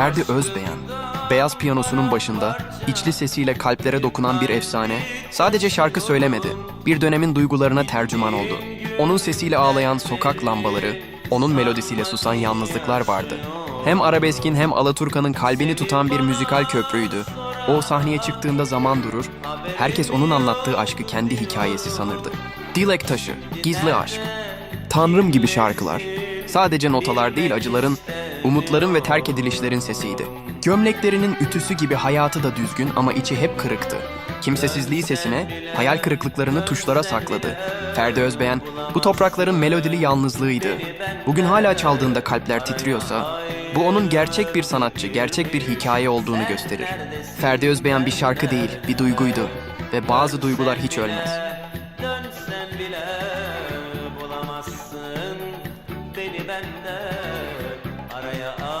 Ferdi Özbeğen. Beyaz piyanosunun başında, içli sesiyle kalplere dokunan bir efsane, sadece şarkı söylemedi, bir dönemin duygularına tercüman oldu. Onun sesiyle ağlayan sokak lambaları, onun melodisiyle susan yalnızlıklar vardı. Hem arabeskin hem Alaturka'nın kalbini tutan bir müzikal köprüydü. O sahneye çıktığında zaman durur, herkes onun anlattığı aşkı kendi hikayesi sanırdı. Dilek taşı, gizli aşk, Tanrım gibi şarkılar. Sadece notalar değil acıların, umutların ve terk edilişlerin sesiydi. Gömleklerinin ütüsü gibi hayatı da düzgün ama içi hep kırıktı. Kimsesizliği sesine, hayal kırıklıklarını tuşlara sakladı. Ferdi Özbeğen, bu toprakların melodili yalnızlığıydı. Bugün hala çaldığında kalpler titriyorsa, bu onun gerçek bir sanatçı, gerçek bir hikaye olduğunu gösterir. Ferdi Özbeğen bir şarkı değil, bir duyguydu. Ve bazı duygular hiç ölmez. Dönsen bile bulamazsın beni benden Старая